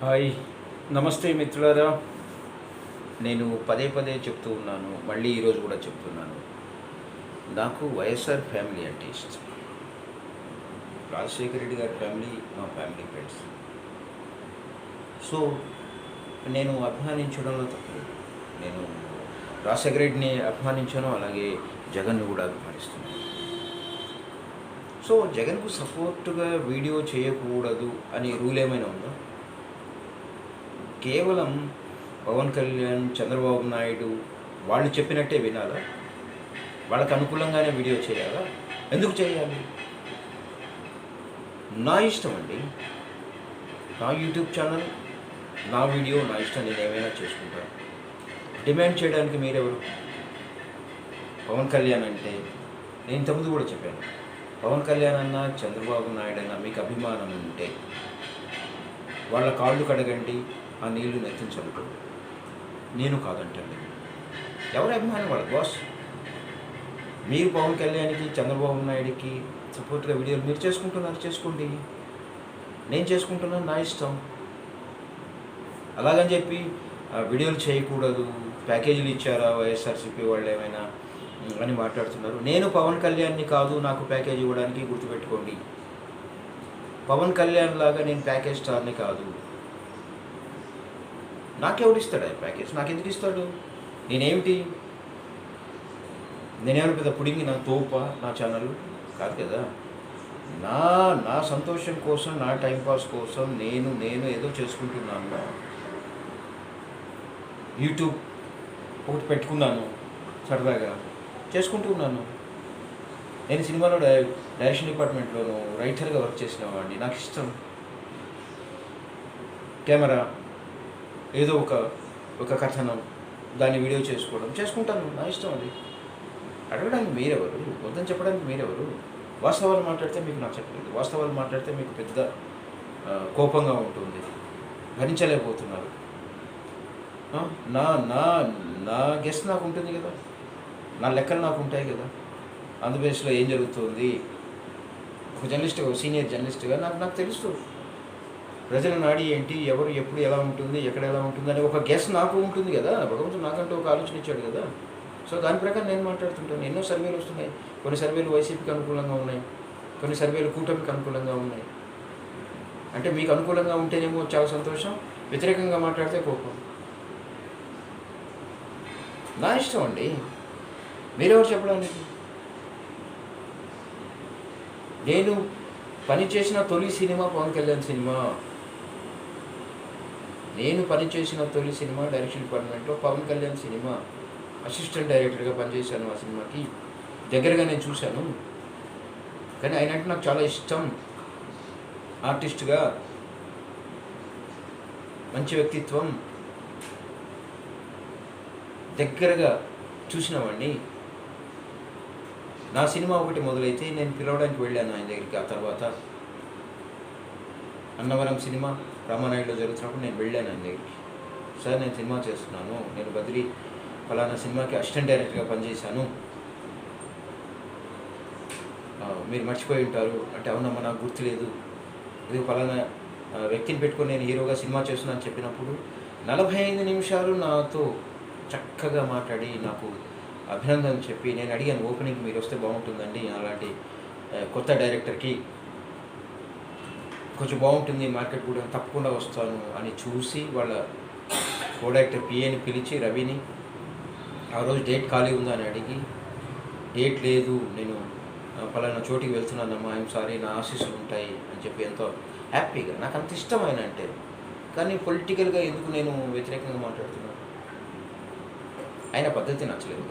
Hi. నమస్తే మిత్రులారా. నేను పదే పదే చెప్తూ ఉన్నాను మళ్ళీ ఈరోజు కూడా చెప్తున్నాను. నాకు వైఎస్ఆర్ ఫ్యామిలీ అంటే ఇష్టం. రాజశేఖర రెడ్డి గారి ఫ్యామిలీ మా ఫ్యామిలీ ఫ్రెండ్స్. సో నేను అభిమానించడంలో తప్పలేదు నేను రాజశేఖర రెడ్డిని అభిమానించాను అలాగే జగన్ను కూడా అభిమానిస్తున్నాను. సో జగన్కు సపోర్ట్గా వీడియో చేయకూడదు అనే రూల్ ఏమైనా ఉందా? కేవలం పవన్ కళ్యాణ్ చంద్రబాబు నాయుడు వాళ్ళు చెప్పినట్టే వినాలా? వాళ్ళకి అనుకూలంగానే వీడియో చేయాలా? ఎందుకు చేయాలి? నా ఇష్టం అండి. నా యూట్యూబ్ ఛానల్ నా వీడియో నా ఇష్టం నేను ఏమైనా చేసుకుంటాను డిమాండ్ చేయడానికి మీరెవరు? పవన్ కళ్యాణ్ అంటే నేను ఇంతకుముందు కూడా చెప్పాను. పవన్ కళ్యాణ్ అన్న చంద్రబాబు నాయుడు అన్న మీకు అభిమానం ఉంటే వాళ్ళ కాళ్ళు కడగండి ఆ నీళ్ళు నెత్తించండి నేను కాదంటండి. ఎవరి అభిమానం వాళ్ళ బాస్? మీరు పవన్ కళ్యాణ్కి చంద్రబాబు నాయుడికి సపోర్ట్గా వీడియోలు మీరు చేసుకుంటున్నారు చేసుకోండి. నేను చేసుకుంటున్నాను నా ఇష్టం. అలాగని చెప్పి వీడియోలు చేయకూడదు ప్యాకేజీలు ఇచ్చారా వైఎస్ఆర్సీపీ వాళ్ళు ఏమైనా అని మాట్లాడుతున్నారు. నేను పవన్ కళ్యాణ్ని కాదు నాకు ప్యాకేజ్ ఇవ్వడానికి గుర్తుపెట్టుకోండి. పవన్ కళ్యాణ్ లాగా నేను ప్యాకేజ్ స్టార్ని కాదు. నాకెవడు ఇస్తాడు ఆ ప్యాకేజ్? నాకు ఎందుకు ఇస్తాడు? నేనేమిటి? నేనేమైనా పెద్ద పుడింగి నా తోప నా ఛానల్ కాదు కదా. నా నా సంతోషం కోసం నా టైంపాస్ కోసం నేను నేను ఏదో చేసుకుంటున్నాను. యూట్యూబ్ ఒకటి పెట్టుకున్నాను సరదాగా. చేసుకుంటూ ఉన్నాను. నేను సినిమాలో డై డైరెక్షన్ డిపార్ట్మెంట్లోనూ రైటర్గా వర్క్ చేసిన వాడిని నాకు ఇష్టం. కెమెరా ఏదో ఒక ఒక కథనం దాన్ని వీడియో చేసుకోవడం చేసుకుంటాను. నా ఇష్టం అది. అడగడానికి మీరెవరు? వద్దని చెప్పడానికి మీరెవరు? వాస్తవాలు మాట్లాడితే మీకు నచ్చట్లేదు వాస్తవాలు మాట్లాడితే మీకు పెద్ద కోపంగా ఉంటుంది. భరించలేకపోతున్నారు. నా నా నా గెస్ట్ నాకు ఉంటుంది కదా. నా లెక్కలు నాకు ఉంటాయి కదా. ఆంధ్రప్రదేశ్లో ఏం జరుగుతుంది? ఒక జర్నలిస్ట్ సీనియర్ జర్నలిస్ట్గా నాకు నాకు తెలుసు. ప్రజల నాడి ఏంటి ఎవరు ఎప్పుడు ఎలా ఉంటుంది ఎక్కడ ఎలా ఉంటుంది అని ఒక గెస్ నాకు ఉంటుంది కదా. భగవంతుడు నాకంటూ ఒక ఆలోచన ఇచ్చాడు కదా. సో దాని ప్రకారం నేను మాట్లాడుతుంటాను. ఎన్నో సర్వేలు వస్తున్నాయి. కొన్ని సర్వేలు వైసీపీకి అనుకూలంగా ఉన్నాయి. కొన్ని సర్వేలు కూటమికి అనుకూలంగా ఉన్నాయి. అంటే మీకు అనుకూలంగా ఉంటేనేమో చాలా సంతోషం. వ్యతిరేకంగా మాట్లాడితే కోపం. నా ఇష్టం అండి. మీరెవరు చెప్పడానికి? నేను పనిచేసిన తొలి సినిమా పవన్ కళ్యాణ్ సినిమా. నేను పనిచేసిన తొలి సినిమా డైరెక్షన్ డిపార్ట్మెంట్లో పవన్ కళ్యాణ్ సినిమా. అసిస్టెంట్ డైరెక్టర్గా పనిచేశాను ఆ సినిమాకి. దగ్గరగా నేను చూశాను. కానీ ఆయన నాకు చాలా ఇష్టం. ఆర్టిస్ట్గా. మంచి వ్యక్తిత్వం. దగ్గరగా చూసిన వాడిని. నా సినిమా ఒకటి మొదలైతే నేను పిలవడానికి వెళ్ళాను ఆయన దగ్గరికి. ఆ తర్వాత అన్నవరం సినిమా రామానాయుడులో జరుగుతున్నప్పుడు నేను వెళ్ళాను ఆయన దగ్గరికి. సార్ నేను సినిమా చేస్తున్నాను. నేను బదిలి ఫలానా సినిమాకి అసిస్టెంట్ డైరెక్టర్గా పనిచేశాను. మీరు మర్చిపోయి ఉంటారు. అంటే అవునమ్మా నాకు గుర్తులేదు. ఇది ఫలానా వ్యక్తిని పెట్టుకొని నేను హీరోగా సినిమా చేస్తున్నాను చెప్పినప్పుడు నలభై ఐదు నిమిషాలు నాతో చక్కగా మాట్లాడి నాకు అభినందనలు చెప్పి నేను అడిగాను ఓపెనింగ్ మీరు వస్తే బాగుంటుందండి అలాంటి కొత్త డైరెక్టర్కి. కొంచెం బాగుంటుంది మార్కెట్ కూడా తప్పకుండా వస్తాను అని చూసి వాళ్ళ కో డైరెక్టర్ పిఏని పిలిచి రవిని ఆ రోజు డేట్ ఖాళీ ఉందా అని అడిగి డేట్ లేదు నేను పలానా చోటికి వెళ్తున్నానమ్మా ఐఎమ్ సారీ నా ఆశీస్సులు ఉంటాయి అని చెప్పి ఎంతో హ్యాపీగా నాకు అంత ఇష్టం ఆయన అంటే కానీ పొలిటికల్గా ఎందుకు నేను వ్యతిరేకంగా మాట్లాడుతున్నాను? ఆయన పద్ధతి నచ్చలేదు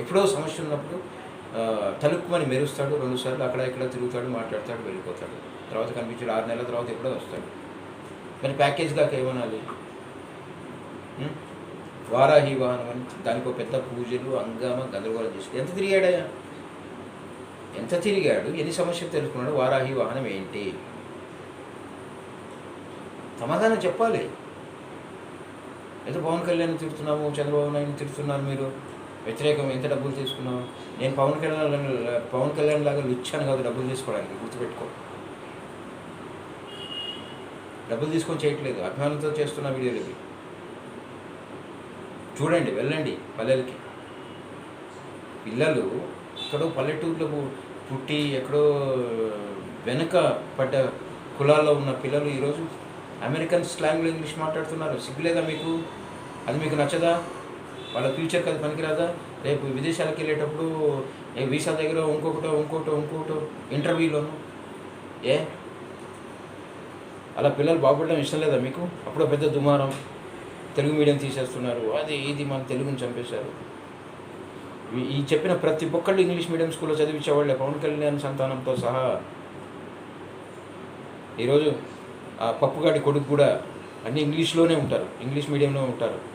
ఎప్పుడో సమస్య ఉన్నప్పుడు ఆ, తలుక్కుమని మెరుస్తాడు రెండుసార్లు అక్కడ ఇక్కడ తిరుగుతాడు మాట్లాడతాడు వెళ్ళిపోతాడు. తర్వాత కనిపించాడు ఆరు నెలల తర్వాత ఎప్పుడో వస్తాడు. మరి ప్యాకేజ్ దాకా ఏమనాలి? వారాహి వాహనం అని దానికి పెద్ద పూజలు అంగామ గందరగోళం చేసుకుని ఎంత తిరిగాడయా ఎంత తిరిగాడు? ఎన్ని సమస్యలు తెలుసుకున్నాడు? వారాహి వాహనం ఏంటి? సమాధానం చెప్పాలి. ఎంత పవన్ కళ్యాణ్ తిడుతున్నాము చంద్రబాబు నాయుడు తిడుతున్నారు మీరు? వ్యతిరేకం ఎంత డబ్బులు తీసుకున్నావు? నేను పవన్ కళ్యాణ్ పవన్ కళ్యాణ్ లాగా లుచ్చాను కాదు డబ్బులు తీసుకోవడానికి గుర్తుపెట్టుకో. డబ్బులు తీసుకొని చేయట్లేదు అభిమానులతో చేస్తున్న వీడియోలు ఇవి. చూడండి వెళ్ళండి పల్లెలకి. పిల్లలు ఎక్కడో పల్లెటూరులో పుట్టి ఎక్కడో వెనుక పడ్డ కులాల్లో ఉన్న పిల్లలు ఈరోజు అమెరికన్ స్లాంగ్లో ఇంగ్లీష్ మాట్లాడుతున్నారు. సిగ్గులేదా మీకు? అది మీకు నచ్చదా? వాళ్ళ ఫ్యూచర్ అది పనికిరాదా? రేపు విదేశాలకు వెళ్ళేటప్పుడు వీసా దగ్గర ఇంకొకటో ఇంకోటో ఇంకోటో ఇంటర్వ్యూలోను? ఏ? అలా పిల్లలు బాగుపడడం ఇష్టం లేదా మీకు? అప్పుడు పెద్ద దుమారం. తెలుగు మీడియం తీసేస్తున్నారు. అది ఇది మన తెలుగుని చంపేశారు. ఈ- ఈ చెప్పిన ప్రతి ఒక్కళ్ళు ఇంగ్లీష్ మీడియం స్కూల్లో చదివించేవాళ్ళే పవన్ కళ్యాణ్ సంతానంతో సహా. ఈరోజు ఆ పప్పుగాడి కొడుకు కూడా అన్ని ఇంగ్లీష్లోనే ఉంటారు. ఇంగ్లీష్ మీడియంలో ఉంటారు.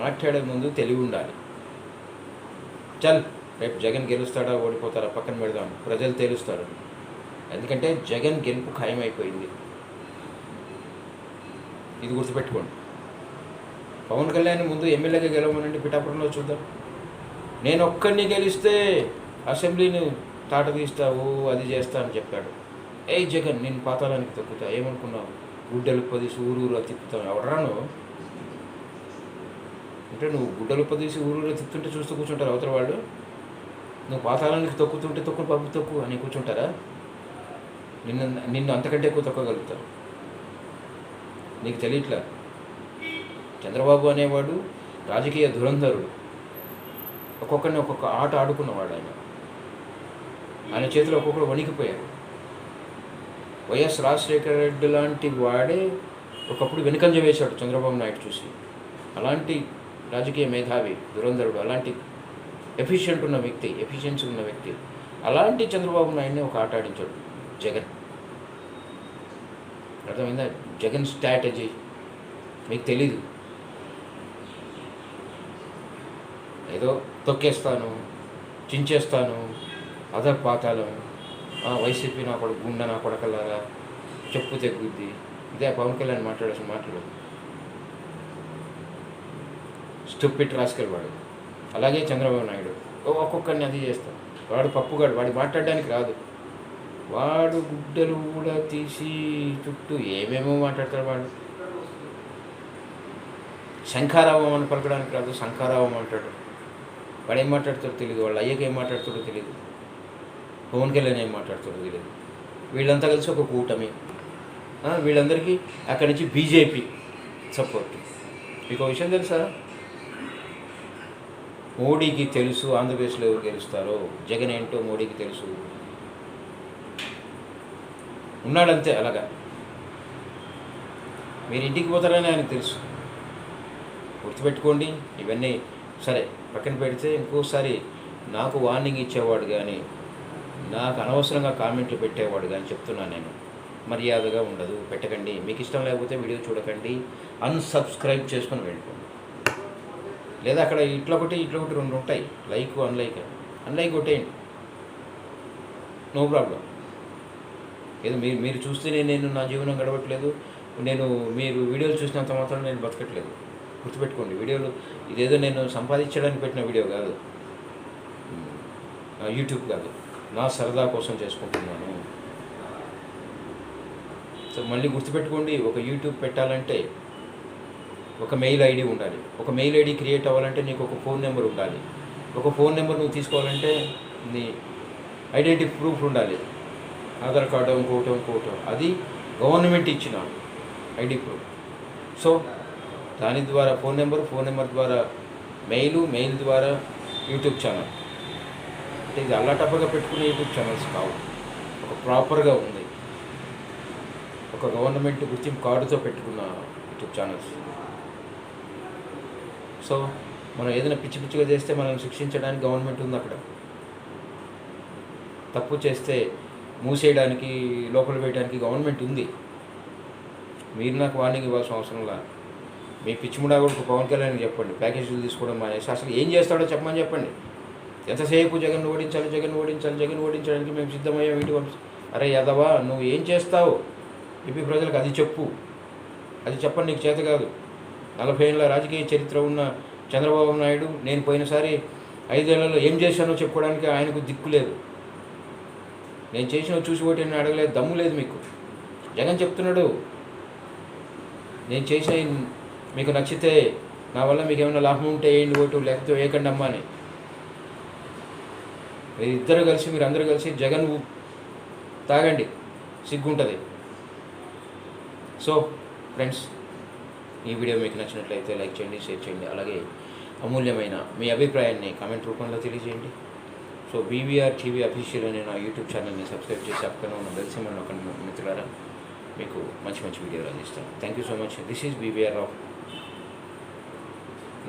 మాట్లాడే ముందు తెలివి ఉండాలి. చల్ రేపు జగన్ గెలుస్తాడా ఓడిపోతారా పక్కన పెడదాం. ప్రజలు తేలుస్తారు. ఎందుకంటే జగన్ గెలుపు ఖాయమైపోయింది. ఇది గుర్తుపెట్టుకోండి. పవన్ కళ్యాణ్ ముందు ఎమ్మెల్యేగా గెలవమనండి పిఠాపురంలో చూద్దాం. నేను ఒక్కడిని గెలిస్తే అసెంబ్లీని తాట తీస్తావు అది చేస్తా అని చెప్పాడు. ఏ జగన్ నేను పాతాలానికి తొక్కుతా ఏమనుకున్నావు? గుడ్డలు పది ఊరు ఊరు తిప్పుతాను ఎవడరాను అంటే నువ్వు గుడ్డలు పదిసి ఊరూరు తిప్పుతుంటే చూస్తూ కూర్చుంటారు అవతల వాళ్ళు? నువ్వు పాతాళానికి తొక్కుతుంటే తొక్కు పప్పు తొక్కు అని కూర్చుంటారా? నిన్ను నిన్ను అంతకంటే ఎక్కువ తొక్కగలుగుతారు. నీకు తెలియట్లా? చంద్రబాబు అనేవాడు రాజకీయ ధురంధరుడు ఒక్కొక్కరిని ఒక్కొక్క ఆట ఆడుకున్నవాడు ఆయన. ఆయన చేతిలో ఒక్కొక్కరు వణికిపోయారు వైఎస్ రాజశేఖర రెడ్డి లాంటి వాడే ఒకప్పుడు వెనుకంజ వేశాడు చంద్రబాబు నాయుడు చూసి. అలాంటి రాజకీయ మేధావి దురంధరుడు అలాంటి ఎఫిషియెంట్ ఉన్న వ్యక్తి ఎఫిషియన్సీ ఉన్న వ్యక్తి. అలాంటి చంద్రబాబు నాయుడిని ఒక ఆట ఆడించాడు. జగన్. అర్థమైందా? జగన్ స్ట్రాటజీ మీకు తెలీదు. ఏదో తొక్కేస్తాను చించేస్తాను అదర్ పాతాలం వైసీపీ నా కొడుకు గుండె నా కొడకలారా చెప్పు తెగ్గుద్ది ఇదే పవన్ కళ్యాణ్ మాట్లాడాల్సిన మాట్లాడు స్టూపిట్ రాసుకెళ్ళి వాడు. అలాగే చంద్రబాబు నాయుడు. ఓ ఒక్కొక్కరిని అది చేస్తాడు వాడు పప్పుగాడు. వాడు మాట్లాడడానికి రాదు. వాడు గుడ్డలు కూడా తీసి చుట్టూ ఏమేమో మాట్లాడతాడు వాడు. శంఖారావం అని పలకడానికి రాదు. శంఖారావం అంటాడు. వాడు ఏం మాట్లాడతాడో తెలియదు వాళ్ళ అయ్యకి ఏం మాట్లాడతాడో తెలియదు పవన్ కళ్యాణ్ ఏం మాట్లాడతాడో తెలియదు వీళ్ళంతా కలిసి ఒక కూటమి. వీళ్ళందరికీ అక్కడి నుంచి బీజేపీ సపోర్ట్. మీకు విషయం తెలుసా? మోడీకి తెలుసు ఆంధ్రప్రదేశ్లో ఎవరు గెలుస్తారో. జగన్ ఏంటో మోడీకి తెలుసు. ఉన్నాడంతే అలాగా. మీరు ఇంటికి పోతారని ఆయనకు తెలుసు. గుర్తుపెట్టుకోండి ఇవన్నీ సరే పక్కన పెడితే ఇంకోసారి నాకు వార్నింగ్ ఇచ్చేవాడు కానీ నాకు అనవసరంగా కామెంట్లు పెట్టేవాడు కానీ చెప్తున్నాను నేను. మర్యాదగా ఉండదు పెట్టకండి. మీకు ఇష్టం లేకపోతే వీడియో చూడకండి. అన్సబ్స్క్రైబ్ చేసుకొని వెళ్ళిపోండి. లేదా అక్కడ ఇట్లా ఒకటి ఇట్లా ఒకటి రెండు ఉంటాయి. లైక్ అన్లైక్ అన్లైక్ కొట్టేయండి. నో ప్రాబ్లం ఏదో మీరు మీరు చూస్తేనే నేను నా జీవనం గడవట్లేదు. నేను మీరు వీడియోలు చూసినంత మాత్రం నేను బతకట్లేదు. గుర్తుపెట్టుకోండి వీడియోలు ఇదేదో నేను సంపాదించడానికి పెట్టిన వీడియో కాదు. యూట్యూబ్ కాదు. నా సరదా కోసం చేసుకుంటున్నాను. సో మళ్ళీ గుర్తుపెట్టుకోండి ఒక యూట్యూబ్ పెట్టాలంటే ఒక మెయిల్ ఐడి ఉండాలి. ఒక మెయిల్ ఐడి క్రియేట్ అవ్వాలంటే నీకు ఒక ఫోన్ నెంబర్ ఉండాలి. ఒక ఫోన్ నెంబర్ నువ్వు తీసుకోవాలంటే నీ ఐడెంటిటీ ప్రూఫ్ ఉండాలి. ఆధార్ కార్డు ఇంకోటో ఇంకోటో. అది గవర్నమెంట్ ఇచ్చిన ఐడి ప్రూఫ్. సో దాని ద్వారా ఫోన్ నెంబర్ ఫోన్ నెంబర్ ద్వారా మెయిల్ మెయిల్ ద్వారా యూట్యూబ్ ఛానల్. అంటే ఇది అల్లాటప్పగా పెట్టుకునే యూట్యూబ్ ఛానల్స్ కావు. ఒక ప్రాపర్గా ఉంది. ఒక గవర్నమెంట్ గుర్తింపు కార్డుతో పెట్టుకున్న యూట్యూబ్ ఛానల్స్. సో మనం ఏదైనా పిచ్చి పిచ్చిగా చేస్తే మనల్ని శిక్షించడానికి గవర్నమెంట్ ఉంది అక్కడ. తప్పు చేస్తే మూసేయడానికి లోపల వేయడానికి గవర్నమెంట్ ఉంది. మీరు నాకు వార్నింగ్ ఇవ్వాల్సిన అవసరంలా మీ పిచ్చిముడా కూడా పవన్ కళ్యాణ్ చెప్పండి ప్యాకేజీలు తీసుకోవడం మానేసి అసలు ఏం చేస్తాడో చెప్పమని చెప్పండి. ఎంతసేపు జగన్ ఓడించాలి జగన్ ఓడించాలి జగన్ ఓడించడానికి మేము సిద్ధమయ్యాం వీటి అరే యదవా నువ్వు ఏం చేస్తావు? ఏపీ ప్రజలకు అది చెప్పు. అది చెప్పండి నీకు చేత కాదు. నలభై ఏళ్ళ రాజకీయ చరిత్ర ఉన్న చంద్రబాబు నాయుడు నేను పోయినసారి ఐదేళ్ళలో ఏం చేశానో చెప్పుకోవడానికి ఆయనకు దిక్కు లేదు. నేను చేసిన చూసి ఒకటి నేను అడగలేదు దమ్ము లేదు మీకు. జగన్ చెప్తున్నాడు నేను చేసిన మీకు నచ్చితే నా వల్ల మీకు ఏమైనా లాభం ఉంటే వేయండి ఓటు లేకపోతే వేయకండి అమ్మా అని. మీరు ఇద్దరు కలిసి మీరు అందరూ కలిసి జగన్ తాగండి సిగ్గుంటుంది. సో ఫ్రెండ్స్ ఈ వీడియో మీకు నచ్చినట్లయితే లైక్ చేయండి షేర్ చేయండి. అలాగే అమూల్యమైన మీ అభిప్రాయాన్ని కామెంట్ రూపంలో తెలియజేయండి. సో బీవీఆర్ టీవీ అఫీషియల్ అనే నా యూట్యూబ్ ఛానల్ని సబ్స్క్రైబ్ చేసి పక్కన ఉన్న బెల్ సింబల్ మిత్రులారా. మీకు మంచి మంచి వీడియోలు అందిస్తాను. Thank you so much this is BVR of